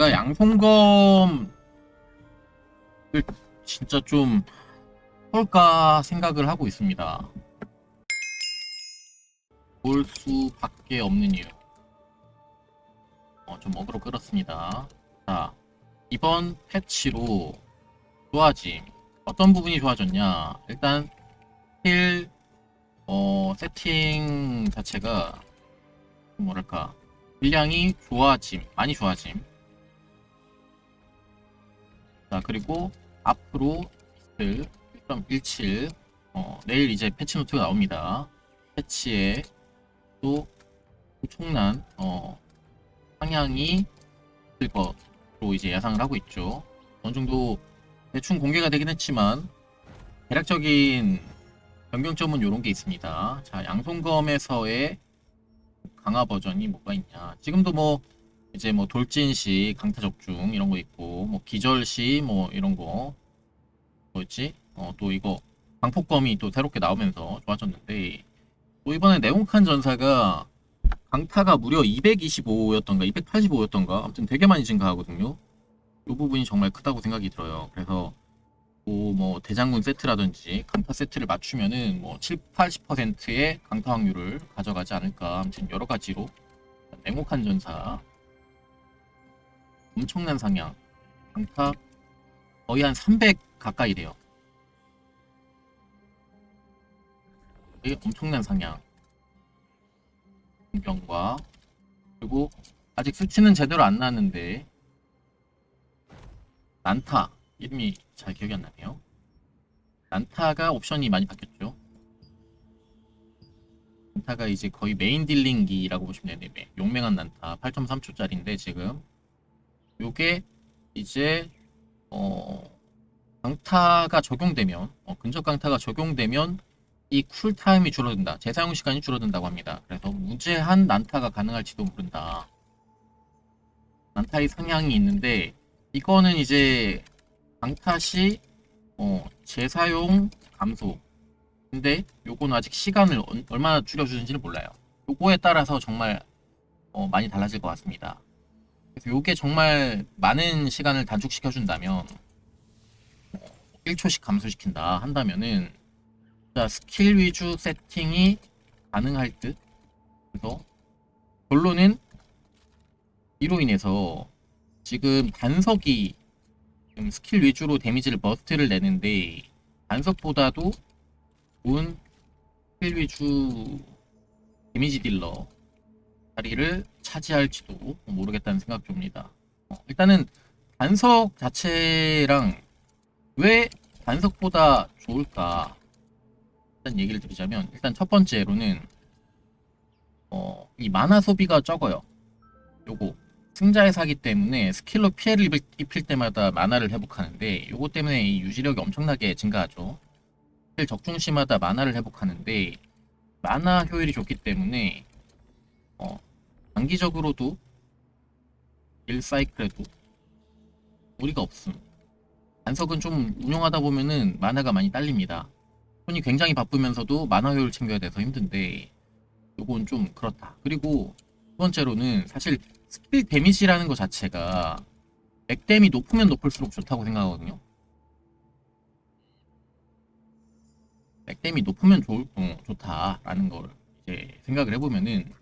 제가 양손검을 진짜 좀 볼까 생각을 하고 있습니다. 볼 수밖에 없는 이유. 어, 좀 어그로 끌었습니다. 자, 이번 패치로 좋아짐. 어떤 부분이 좋아졌냐? 일단 힐 어, 세팅 자체가 좀 뭐랄까 분량이 좋아짐, 많이 좋아짐. 자 그리고 앞으로 있을 1.17 어, 내일 이제 패치 노트가 나옵니다. 패치에 또 엄청난 어, 상향이 있을 것으로 이제 예상을 하고 있죠. 어느 정도 대충 공개가 되긴 했지만 대략적인 변경점은 이런 게 있습니다. 자, 양손검에서의 강화 버전이 뭐가 있냐. 지금도 뭐 이제 뭐 돌진시 강타 적중 이런 거 있고 뭐 기절시 뭐 이런 거 뭐였지? 어, 또 이거 방폭검이 또 새롭게 나오면서 좋아졌는데 또 이번에 네온칸 전사가 강타가 무려 225였던가 285였던가 아무튼 되게 많이 증가하거든요. 이 부분이 정말 크다고 생각이 들어요. 그래서 뭐, 뭐 대장군 세트라든지 강타 세트를 맞추면은 뭐 7, 80%의 강타 확률을 가져가지 않을까. 아무튼 여러 가지로 냉혹한 전사 엄청난 상향 강타 거의 한 300 가까이 돼요. 이게 엄청난 상향 공병과 그리고 아직 수치는 제대로 안 나왔는데 난타 이름이 잘 기억이 안 나네요. 난타가 옵션이 많이 바뀌었죠. 난타가 이제 거의 메인 딜링기라고 보시면 되네요. 용맹한 난타 8.3초짜리인데 지금 요게 이제 어 강타가 적용되면 어, 근접 강타가 적용되면 이 쿨타임이 줄어든다. 재사용 시간이 줄어든다고 합니다. 그래서 무제한 난타가 가능할지도 모른다. 난타의 상향이 있는데 이거는 이제 강타시 어, 재사용 감소. 근데 요거는 아직 시간을 얼- 얼마나 줄여주는지는 몰라요. 요거에 따라서 정말 어, 많이 달라질 것 같습니다. 그래서 요게 정말 많은 시간을 단축시켜 준다면 1초씩 감소시킨다 한다면은 진짜 스킬 위주 세팅이 가능할 듯. 그래서 결론은 이로 인해서 지금 단석이 지금 스킬 위주로 데미지를 버스트를 내는데 단석보다도 좋은 스킬 위주 데미지 딜러 자리를 차지할지도 모르겠다는 생각 듭니다. 어, 일단은 단석 자체랑 왜 단석보다 좋을까? 일단 얘기를 드리자면 일단 첫 번째로는 어, 이 만화 소비가 적어요. 요거 승자의 사기 때문에 스킬로 피해를 입을, 입힐 때마다 만화를 회복하는데 요거 때문에 이 유지력이 엄청나게 증가하죠. 스킬 적중 시마다 만화를 회복하는데 만화 효율이 좋기 때문에 어, 단기적으로도 1사이클에도 무리가 없음. 단석은 좀 운영하다 보면은 만화가 많이 딸립니다. 손이 굉장히 바쁘면서도 만화 효율 챙겨야 돼서 힘든데 요건 좀 그렇다. 그리고 두 번째로는 사실 스킬 데미지라는 것 자체가 맥댐이 높으면 높을수록 좋다고 생각하거든요. 맥댐이 높으면 좋, 어, 좋다라는 걸 이제 생각을 해보면은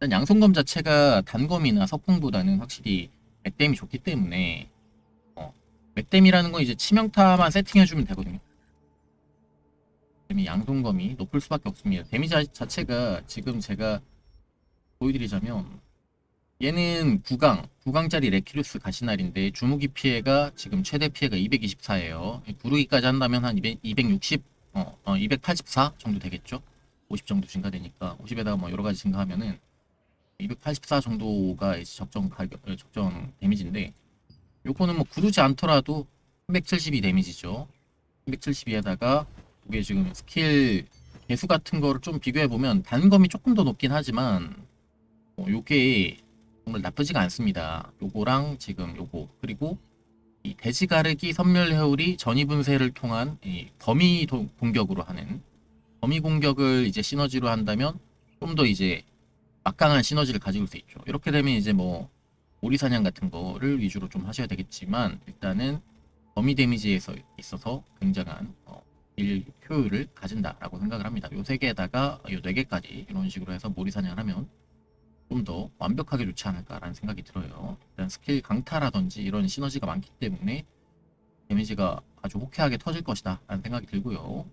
일단 양손검 자체가 단검이나 석궁보다는 확실히 맥댐이 좋기 때문에 어, 맥댐이라는 건 이제 치명타만 세팅해주면 되거든요. 데미 양손검이 높을 수밖에 없습니다. 데미지 자- 자체가 지금 제가 보여드리자면 얘는 9강, 9강짜리 레키루스 가시날인데 주무기 피해가 지금 최대 피해가 224예요. 구르기까지 한다면 한 200, 260, 어, 어, 284 정도 되겠죠? 50 정도 증가되니까 50에다가 뭐 여러 가지 증가하면은 284 정도가 이제 적정 가격, 어, 적정 데미지인데 요거는 뭐 구르지 않더라도 372 데미지죠. 372에다가 이게 지금 스킬 개수 같은 거를 좀 비교해 보면 단검이 조금 더 높긴 하지만 어, 요게 정말 나쁘지가 않습니다. 요거랑 지금 요거 그리고 이 돼지 가르기 선멸 회오리 전이 분쇄를 통한 이 범위 도- 공격으로 하는 범위 공격을 이제 시너지로 한다면 좀 더 이제 막강한 시너지를 가지고 올 수 있죠. 이렇게 되면 이제 뭐 오리사냥 같은 거를 위주로 좀 하셔야 되겠지만 일단은 범위 데미지에서 있어서 굉장한 어, 일 효율을 가진다라고 생각을 합니다. 요 세 개에다가 요 네 개까지 이런 식으로 해서 모리사냥을 하면 좀 더 완벽하게 좋지 않을까라는 생각이 들어요. 일단 스킬 강타라든지 이런 시너지가 많기 때문에 데미지가 아주 호쾌하게 터질 것이다 라는 생각이 들고요.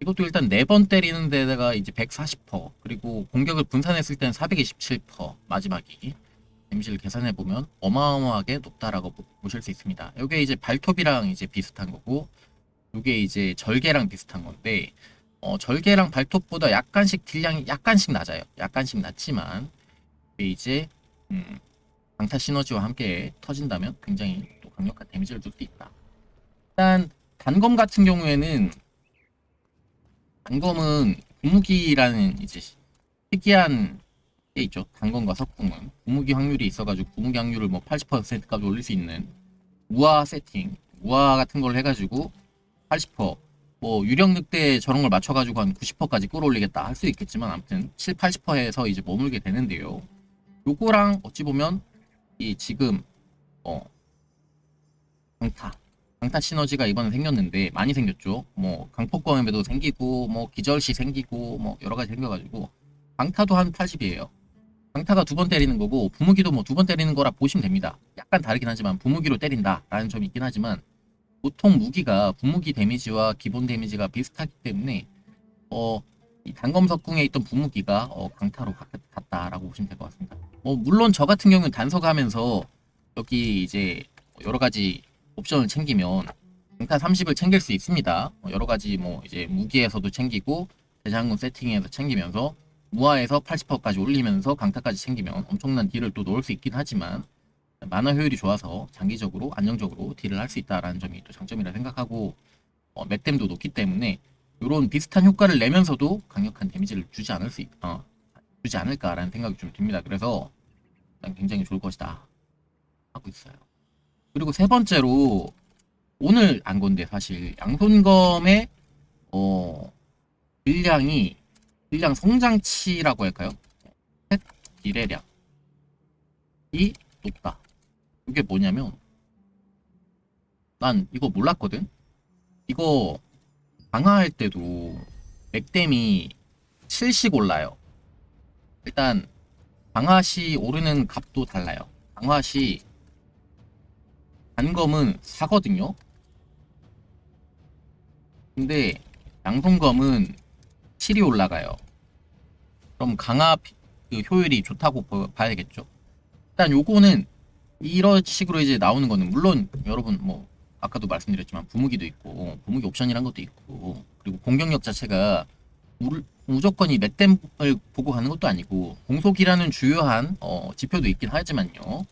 이것도 일단 네 번 때리는 데다가 이제 140% 그리고 공격을 분산했을 때는 427% 마지막이 데미지를 계산해 보면 어마어마하게 높다라고 보- 보실 수 있습니다. 이게 이제 발톱이랑 이제 비슷한 거고 이게 이제 절개랑 비슷한 건데 어, 절개랑 발톱보다 약간씩 딜량이 약간씩 낮아요. 약간씩 낮지만 이제 음, 강타 시너지와 함께 터진다면 굉장히 또 강력한 데미지를 줄 수 있다. 일단 단검 같은 경우에는 단검은 구무기라는 이제 특이한 게 있죠. 단검과 석궁은 구무기 확률이 있어가지고 구무기 확률을 뭐 80%까지 올릴 수 있는 우화 세팅, 우화 같은 걸 해가지고 80%, 뭐 유령 늑대 저런 걸 맞춰가지고 한 90%까지 끌어올리겠다 할 수 있겠지만 아무튼 7, 80%에서 이제 머물게 되는데요. 요거랑 어찌 보면 이 지금 어 강타 강타 시너지가 이번에 생겼는데 많이 생겼죠. 뭐 강폭검에도 생기고 뭐 기절시 생기고 뭐 여러 가지 생겨가지고 강타도 한 80이에요. 강타가 두 번 때리는 거고 부무기도 뭐 두 번 때리는 거라 보시면 됩니다. 약간 다르긴 하지만 부무기로 때린다라는 점이 있긴 하지만 보통 무기가 부무기 데미지와 기본 데미지가 비슷하기 때문에 어, 이 단검석궁에 있던 부무기가 어, 강타로 가- 갔다라고 보시면 될 것 같습니다. 뭐 물론 저 같은 경우는 단서가면서 여기 이제 여러 가지 옵션을 챙기면 강타 30을 챙길 수 있습니다. 어, 여러 가지 뭐 이제 무기에서도 챙기고 대장군 세팅에서 챙기면서 무화에서 80%까지 올리면서 강타까지 챙기면 엄청난 딜을 또 넣을 수 있긴 하지만 만화 효율이 좋아서 장기적으로 안정적으로 딜을 할 수 있다라는 점이 또 장점이라 생각하고 어, 맥댐도 높기 때문에 이런 비슷한 효과를 내면서도 강력한 데미지를 주지 않을 수 있, 어, 주지 않을까라는 생각이 좀 듭니다. 그래서 난 굉장히 좋을 것이다 하고 있어요. 그리고 세 번째로 오늘 안 건데 사실 양손검의 어 딜량이 딜량 성장치라고 할까요? 셋 딜의량이 높다. 이게 뭐냐면 난 이거 몰랐거든. 이거 강화할 때도 맥댐이 7씩 올라요. 일단 강화 시 오르는 값도 달라요. 강화 시 단검은 4거든요. 근데 양손검은 7이 올라가요. 그럼 피- 그 효율이 좋다고 보- 봐야겠죠. 일단 요거는 이런 식으로 이제 나오는 거는 물론 여러분 뭐 아까도 말씀드렸지만 부무기도 있고 부무기 옵션이란 것도 있고 그리고 공격력 자체가 물- 무조건 이 맷댐을 보고 가는 것도 아니고 공속이라는 주요한 어, 지표도 있긴 하지만요.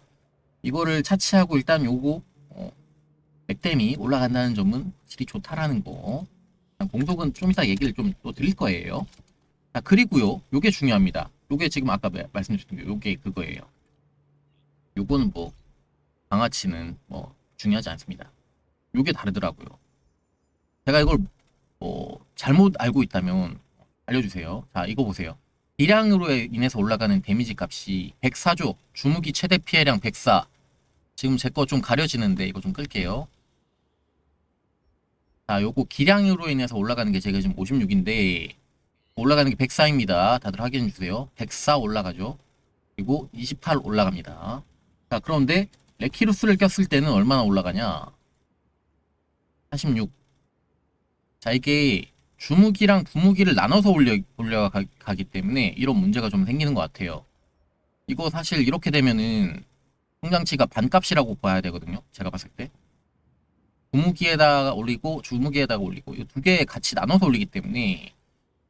이거를 차치하고 일단 요거 어, 맥댐이 올라간다는 점은 확실히 좋다라는 거. 공속은 좀 이따 얘기를 좀 또 드릴 거예요. 자 그리고요, 요게 중요합니다. 요게 지금 아까 마- 말씀드렸던 게 요게 그거예요. 요거는 뭐 강아치는 뭐 중요하지 않습니다. 요게 다르더라고요. 제가 이걸 뭐 잘못 알고 있다면 알려주세요. 자 이거 보세요. 기량으로 인해서 올라가는 데미지 값이 104조 주무기 최대 피해량 104 지금 제 거 좀 가려지는데 이거 좀 끌게요. 자 요거 기량으로 인해서 올라가는 게 제가 지금 56인데 올라가는 게 104입니다. 다들 확인해 주세요. 104 올라가죠. 그리고 28 올라갑니다. 자, 그런데 레키루스를 꼈을 때는 얼마나 올라가냐? 46. 자, 이게 주무기랑 부무기를 나눠서 올려, 올려가기 때문에 이런 문제가 좀 생기는 것 같아요. 이거 사실 이렇게 되면은 성장치가 반값이라고 봐야 되거든요. 제가 봤을 때. 부무기에다가 올리고 주무기에다가 올리고 이 두 개 같이 나눠서 올리기 때문에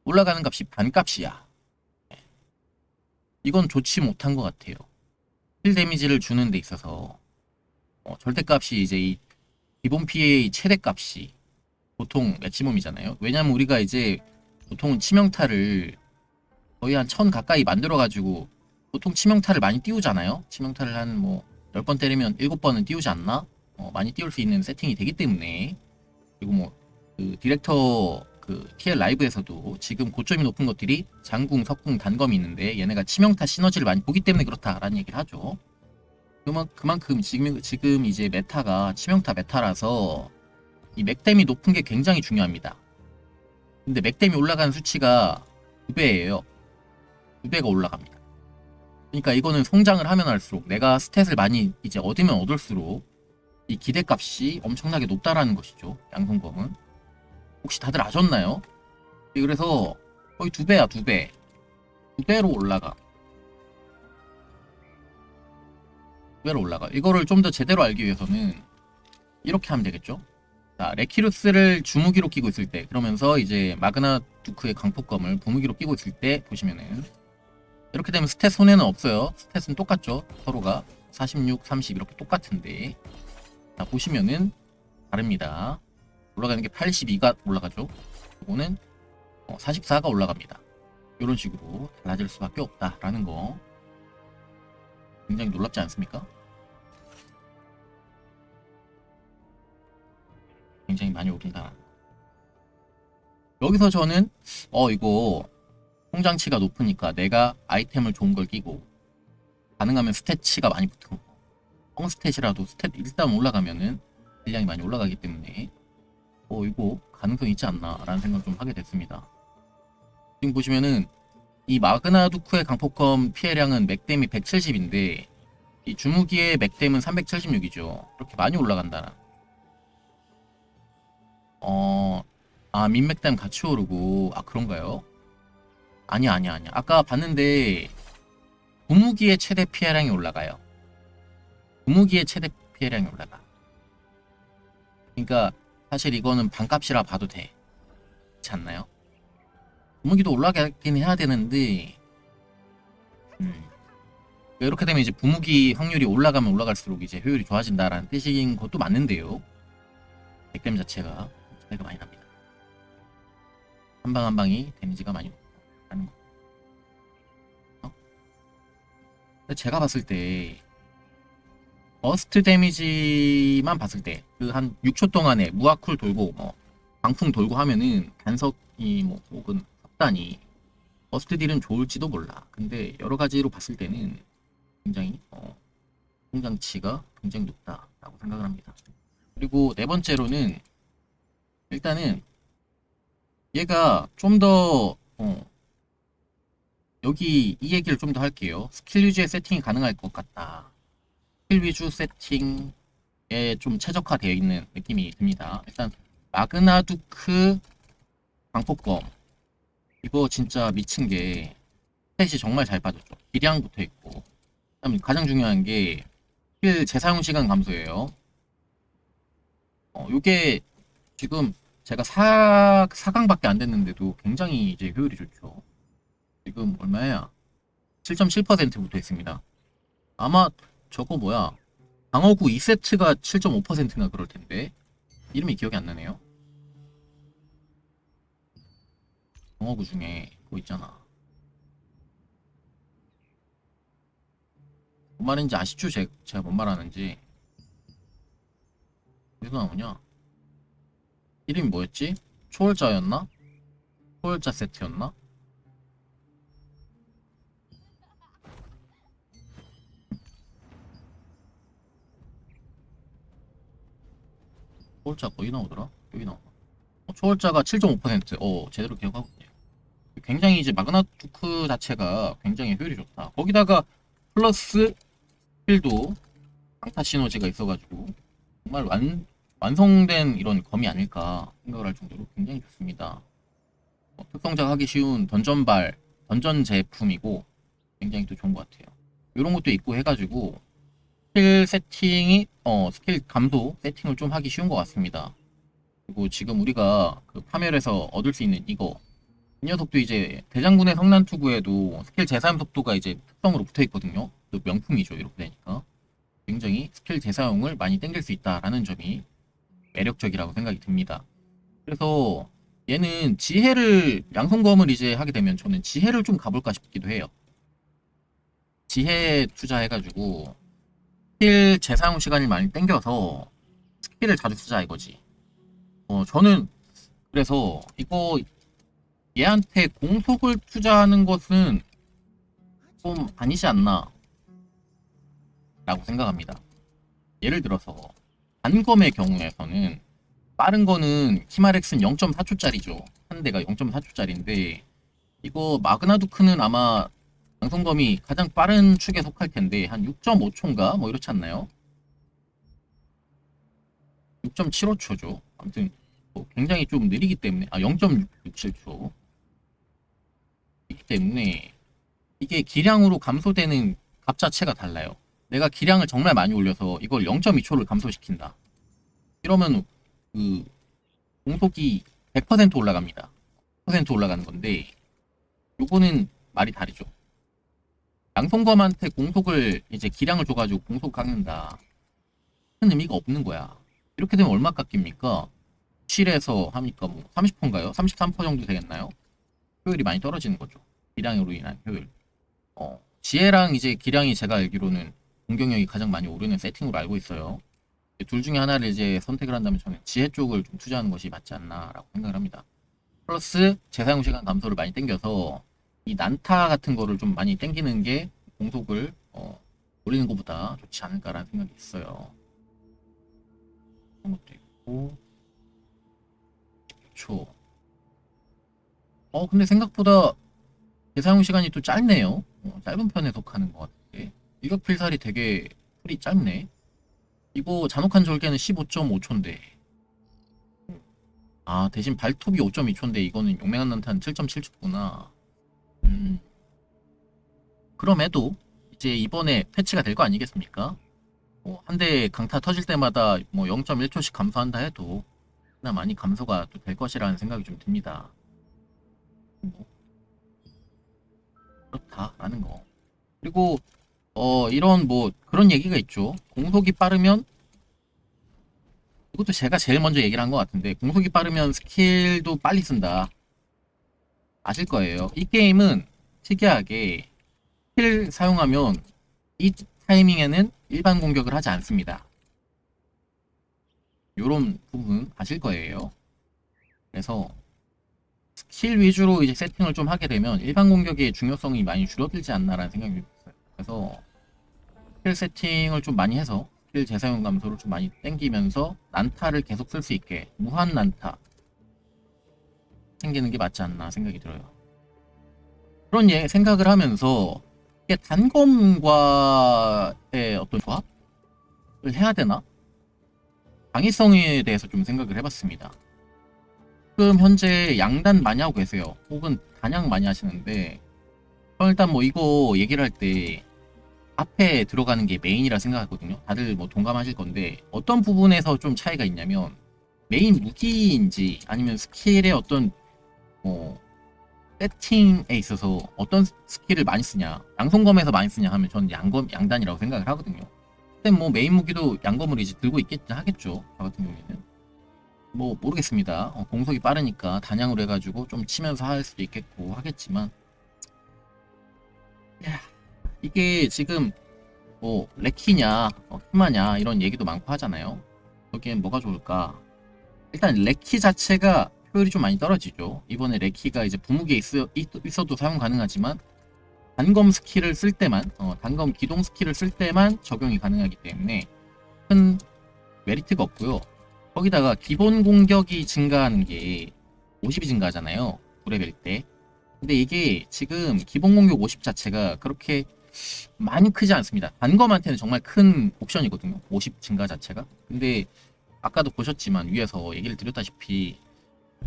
올라가는 값이 반값이야. 이건 좋지 못한 것 같아요. 힐 데미지를 주는 데 있어서 어, 절대값이 이제 이 기본 피해의 최대값이 보통 매치멈이잖아요. 왜냐면 우리가 이제 보통은 치명타를 거의 한 천 가까이 만들어 가지고 보통 치명타를 많이 띄우잖아요. 치명타를 한 뭐 10번 때리면 7번은 띄우지 않나? 어, 많이 띄울 수 있는 세팅이 되기 때문에 그리고 뭐 그 디렉터 그 TL 라이브에서도 지금 고점이 높은 것들이 장궁, 석궁, 단검이 있는데 얘네가 치명타 시너지를 많이 보기 때문에 그렇다라는 얘기를 하죠. 그만, 그만큼 지금, 지금 이제 메타가 치명타 메타라서 이 맥댐이 높은 게 굉장히 중요합니다. 근데 맥댐이 올라가는 수치가 2배예요. 2배가 올라갑니다. 그러니까 이거는 성장을 하면 할수록 내가 스탯을 많이 이제 얻으면 얻을수록 이 기대값이 엄청나게 높다라는 것이죠. 양성검은. 혹시 다들 아셨나요? 예, 그래서 거의 두 배야, 두 배. 두 배로 올라가. 두 배로 올라가. 이거를 좀 더 제대로 알기 위해서는 이렇게 하면 되겠죠? 자, 레키루스를 주무기로 끼고 있을 때, 그러면서 이제 마그나 두크의 강폭검을 부무기로 끼고 있을 때 보시면은 이렇게 되면 스탯 손해는 없어요. 스탯은 똑같죠. 서로가 46, 30 이렇게 똑같은데 자 보시면은 다릅니다. 올라가는 게 82가 올라가죠. 이거는 44가 올라갑니다. 이런 식으로 달라질 수밖에 없다라는 거 굉장히 놀랍지 않습니까? 굉장히 많이 오른다. 여기서 저는 어 이거 성장치가 높으니까 내가 아이템을 좋은 걸 끼고 가능하면 스탯치가 많이 붙은 거. 펑스탯이라도 스탯 일단 올라가면은 질량이 많이 올라가기 때문에 어 이거 가능성 있지 않나 라는 생각 좀 하게 됐습니다. 지금 보시면은 이 마그나 두쿠의 강폭검 피해량은 맥댐이 170인데 이 주무기의 맥댐은 376이죠. 그렇게 많이 올라간다. 어, 아 민맥댐 같이 오르고 아 그런가요? 아니야. 아까 봤는데 부무기의 최대 피해량이 올라가요. 부무기의 최대 피해량이 올라가. 그러니까 사실 이거는 반값이라 봐도 돼. 그렇지 않나요? 부무기도 올라가긴 해야 되는데 음. 이렇게 되면 이제 부무기 확률이 올라가면 올라갈수록 이제 효율이 좋아진다라는 뜻인 것도 맞는데요. 백댐 자체가 차이가 많이 납니다. 한 방 한 방이 데미지가 많이 높다는 거. 어? 제가 봤을 때 버스트 데미지만 봤을 때 그 한 6초 동안에 무아쿨 돌고 뭐 방풍 돌고 하면은 간석이 뭐 혹은 석단이 버스트 딜은 좋을지도 몰라. 근데 여러 가지로 봤을 때는 굉장히 어, 성장치가 굉장히 높다라고 생각을 합니다. 그리고 네 번째로는 일단은 얘가 좀더 어, 여기 이 얘기를 좀 더 할게요. 스킬 위주의 세팅이 가능할 것 같다. 스킬 위주 세팅에 좀 최적화되어 있는 느낌이 듭니다. 일단 마그나두크 광폭검 이거 진짜 미친 게 스탯이 정말 잘 빠졌죠. 기량 붙어 있고 그다음에 가장 중요한 게 스킬 재사용 시간 감소예요. 어, 요게 지금 제가 4, 4강밖에 안 됐는데도 굉장히 이제 효율이 좋죠. 지금 얼마야? 7.7% 붙어 있습니다. 아마 저거 뭐야? 방어구 2세트가 7.5%나 그럴 텐데. 이름이 기억이 안 나네요. 방어구 중에 그거 있잖아. 뭔 말인지 아시죠? 제, 제가 뭔 말하는지. 어디서 나오냐? 이름이 뭐였지? 초월자였나? 초월자 세트였나? 초월자 거기 나오더라? 여기 나오나? 어, 초월자가 7.5% 어, 제대로 기억하고 있네요. 굉장히 이제 마그나 두크 자체가 굉장히 효율이 좋다. 거기다가 플러스 필도 강타 시너지가 있어가지고 정말 완, 완성된 이런 검이 아닐까 생각을 할 정도로 굉장히 좋습니다. 어, 특성작 하기 쉬운 던전발, 던전 제품이고 굉장히 또 좋은 것 같아요. 이런 것도 있고 해가지고 스킬 세팅이 어 스킬 감도 세팅을 좀 하기 쉬운 것 같습니다. 그리고 지금 우리가 그 파멸에서 얻을 수 있는 이거 이 녀석도 이제 대장군의 성난 투구에도 스킬 재사용 속도가 이제 특성으로 붙어 있거든요. 또 명품이죠 이렇게 되니까 굉장히 스킬 재사용을 많이 땡길 수 있다라는 점이 매력적이라고 생각이 듭니다. 그래서 얘는 지혜를 양성검을 이제 하게 되면 저는 지혜를 좀 가볼까 싶기도 해요. 지혜 투자해가지고 스킬 재사용 시간이 많이 땡겨서 스킬을 자주 쓰자 이거지. 어 저는 그래서 이거 얘한테 공속을 투자하는 것은 좀 아니지 않나 라고 생각합니다. 예를 들어서 단검의 경우에서는 빠른 거는 키마렉스는 0.4초짜리죠. 한 대가 0.4초짜리인데 이거 마그나두크는 아마 양성검이 가장 빠른 축에 속할 텐데 한 6.5초인가 뭐 이렇지 않나요? 6.75초죠. 아무튼 뭐 굉장히 좀 느리기 때문에 아 0.67초 이기 때문에 이게 기량으로 감소되는 값 자체가 달라요. 내가 기량을 정말 많이 올려서 이걸 0.2초를 감소시킨다. 이러면 그 공속이 100% 올라갑니다. 100% 올라가는 건데 요거는 말이 다르죠. 양성검한테 공속을 이제 기량을 줘가지고 공속 깎는다. 큰 의미가 없는 거야. 이렇게 되면 얼마 깎입니까? 7에서 하니까 뭐 30%인가요? 33% 정도 되겠나요? 효율이 많이 떨어지는 거죠. 기량으로 인한 효율. 어, 지혜랑 이제 기량이 제가 알기로는 공격력이 가장 많이 오르는 세팅으로 알고 있어요. 둘 중에 하나를 이제 선택을 한다면 저는 지혜 쪽을 좀 투자하는 것이 맞지 않나라고 생각을 합니다. 플러스 재사용 시간 감소를 많이 땡겨서 이 난타 같은 거를 좀 많이 땡기는 게 공속을 어, 올리는 것보다 좋지 않을까라는 생각이 있어요. 그런 것도 있고 초. 어 근데 생각보다 재사용 시간이 또 짧네요. 어, 짧은 편에 속하는 것 같은데 일격 필살이 되게 풀이 짧네. 이거 잔혹한 절개는 15.5초인데 아 대신 발톱이 5.2초인데 이거는 용맹한 난타는 7.7초구나. 음. 그럼에도 이제 이번에 패치가 될 거 아니겠습니까? 뭐 한 대 강타 터질 때마다 뭐 0.1초씩 감소한다 해도 나 많이 감소가 또 될 것이라는 생각이 좀 듭니다. 뭐 그렇다라는 거. 그리고 어 이런 뭐 그런 얘기가 있죠. 공속이 빠르면 이것도 제가 제일 먼저 얘기를 한 것 같은데 공속이 빠르면 스킬도 빨리 쓴다. 아실 거예요. 이 게임은 특이하게 스킬 사용하면 이 타이밍에는 일반 공격을 하지 않습니다. 요런 부분 아실 거예요. 그래서 스킬 위주로 이제 세팅을 좀 하게 되면 일반 공격의 중요성이 많이 줄어들지 않나라는 생각이 들어요. 그래서 스킬 세팅을 좀 많이 해서 스킬 재사용 감소를 좀 많이 땡기면서 난타를 계속 쓸 수 있게 무한 난타 생기는 게 맞지 않나 생각이 들어요. 그런 예, 생각을 하면서 단검과의 어떤 조합을 해야 되나? 강의성에 대해서 좀 생각을 해봤습니다. 지금 현재 양단 많이 하고 계세요. 혹은 단양 많이 하시는데 일단 뭐 이거 얘기를 할 때 앞에 들어가는 게 메인이라 생각하거든요. 다들 뭐 동감하실 건데 어떤 부분에서 좀 차이가 있냐면 메인 무기인지 아니면 스킬의 어떤 뭐 세팅에 있어서 어떤 스킬을 많이 쓰냐 양손검에서 많이 쓰냐 하면 저는 양검 양단이라고 생각을 하거든요. 근데 뭐 메인 무기도 양검을 이제 들고 있겠 하겠죠. 저 같은 경우에는 뭐 모르겠습니다. 어, 공속이 빠르니까 단양으로 해가지고 좀 치면서 할 수도 있겠고 하겠지만 야, 이게 지금 뭐 레키냐 어, 히마냐 이런 얘기도 많고 하잖아요. 여기엔 뭐가 좋을까? 일단 레키 자체가 효율이 좀 많이 떨어지죠. 이번에 레키가 이제 부무게 있어, 있어도 사용 가능하지만 단검 스킬을 쓸 때만 어, 단검 기동 스킬을 쓸 때만 적용이 가능하기 때문에 큰 메리트가 없고요. 거기다가 기본 공격이 증가하는 게 50이 증가하잖아요. 9레벨 때. 근데 이게 지금 기본 공격 50 자체가 그렇게 많이 크지 않습니다. 단검한테는 정말 큰 옵션이거든요. 50 증가 자체가. 근데 아까도 보셨지만 위에서 얘기를 드렸다시피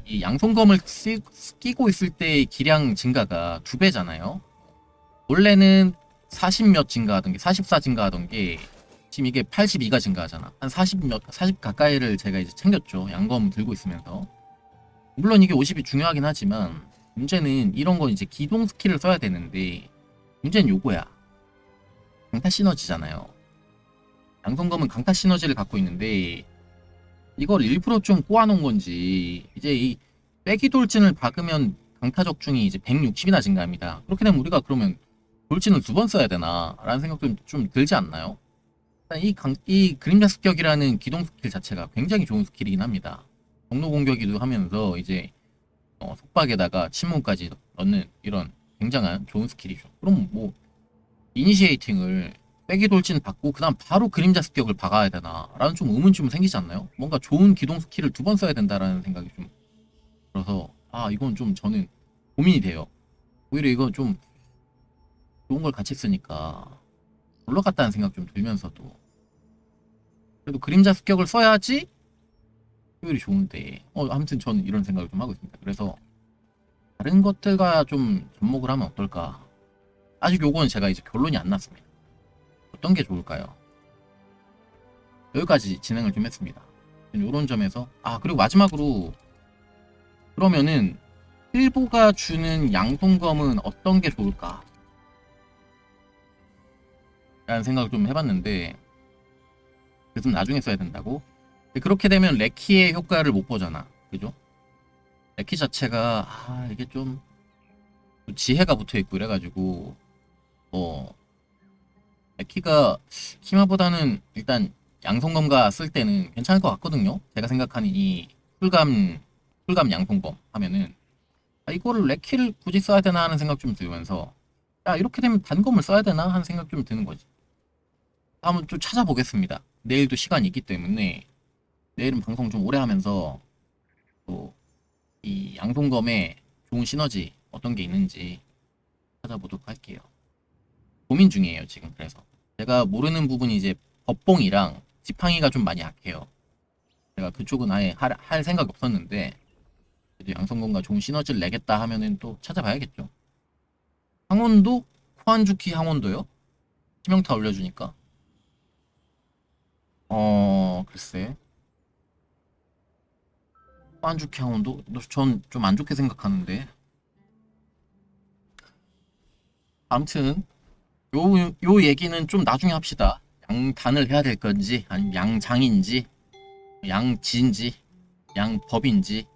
이 양손검을 쓰, 끼고 있을 때의 기량 증가가 두 배잖아요. 원래는 40몇 증가하던 게 44 증가하던 게 지금 이게 82가 증가하잖아. 한 40 몇, 40 가까이를 제가 이제 챙겼죠. 양검 들고 있으면서. 물론 이게 50이 중요하긴 하지만 문제는 이런 건 이제 기동 스킬을 써야 되는데 문제는 요거야. 강타 시너지잖아요. 양손검은 강타 시너지를 갖고 있는데 이걸 일부러 좀 꼬아놓은 건지 이제 이 빼기 돌진을 박으면 강타 적중이 이제 160이나 증가합니다. 그렇게 되면 우리가 그러면 돌진을 두 번 써야 되나 라는 생각도 좀 들지 않나요? 일단 이, 강, 이 그림자 습격이라는 기동 스킬 자체가 굉장히 좋은 스킬이긴 합니다. 경로 공격이도 하면서 이제 어, 속박에다가 침묵까지 넣는 이런 굉장한 좋은 스킬이죠. 그럼 뭐 이니시에이팅을 빼기 돌진 받고 그 다음 바로 그림자 습격을 박아야 되나 라는 좀 의문점이 생기지 않나요? 뭔가 좋은 기동 스킬을 두 번 써야 된다라는 생각이 좀 들어서 아 이건 좀 저는 고민이 돼요. 오히려 이건 좀 좋은 걸 같이 쓰니까 올라갔다는 생각 좀 들면서도 그래도 그림자 습격을 써야지 효율이 좋은데 어 아무튼 저는 이런 생각을 좀 하고 있습니다. 그래서 다른 것들과 좀 접목을 하면 어떨까? 아직 요건 제가 이제 결론이 안 났습니다. 어떤 게 좋을까요? 여기까지 진행을 좀 했습니다. 이런 점에서 아 그리고 마지막으로 그러면은 일보가 주는 양동검은 어떤 게 좋을까? 라는 생각을 좀 해봤는데 그래서 나중에 써야 된다고? 그렇게 되면 레키의 효과를 못 보잖아 그죠? 레키 자체가 아 이게 좀 지혜가 붙어 있고 이래가지고 뭐 레키가 키마보다는 일단 양성검가 쓸 때는 괜찮을 것 같거든요. 제가 생각하는 이 풀감 풀감 양성검 하면은. 아, 이거를 레키를 굳이 써야 되나 하는 생각 좀 들면서 야 이렇게 되면 단검을 써야 되나 하는 생각 좀 드는 거지. 한번 좀 찾아보겠습니다. 내일도 시간이 있기 때문에 내일은 방송 좀 오래 하면서 또 이 양동검에 좋은 시너지 어떤 게 있는지 찾아보도록 할게요. 고민 중이에요 지금. 그래서 제가 모르는 부분이 이제 법봉이랑 지팡이가 좀 많이 약해요. 제가 그쪽은 아예 할, 할 생각이 없었는데 양성검과 좋은 시너지를 내겠다 하면은 또 찾아봐야겠죠. 항원도 코안주키 항원도요? 치명타 올려주니까 어 글쎄 안좋게 하원도 전 좀 안 좋게 생각하는데 아무튼 요, 요 얘기는 좀 나중에 합시다. 양단을 해야 될 건지 아니면 양장인지 양지인지 양법인지